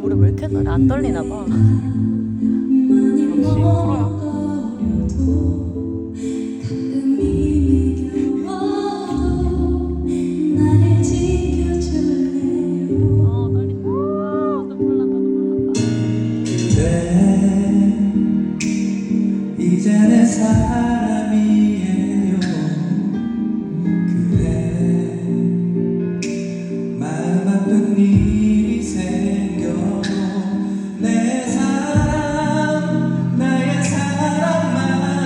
노래 왜 이렇게 잘해? 안 떨리나 봐. 역시 프로야. 먹어도 가끔 힘 이제 내 사람이에요. 그래. 마음 아픈 일이 생겨도 내 사랑 나의 사랑만으로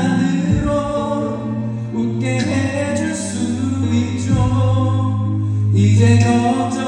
웃게 해줄 수 있죠. 이제 걱정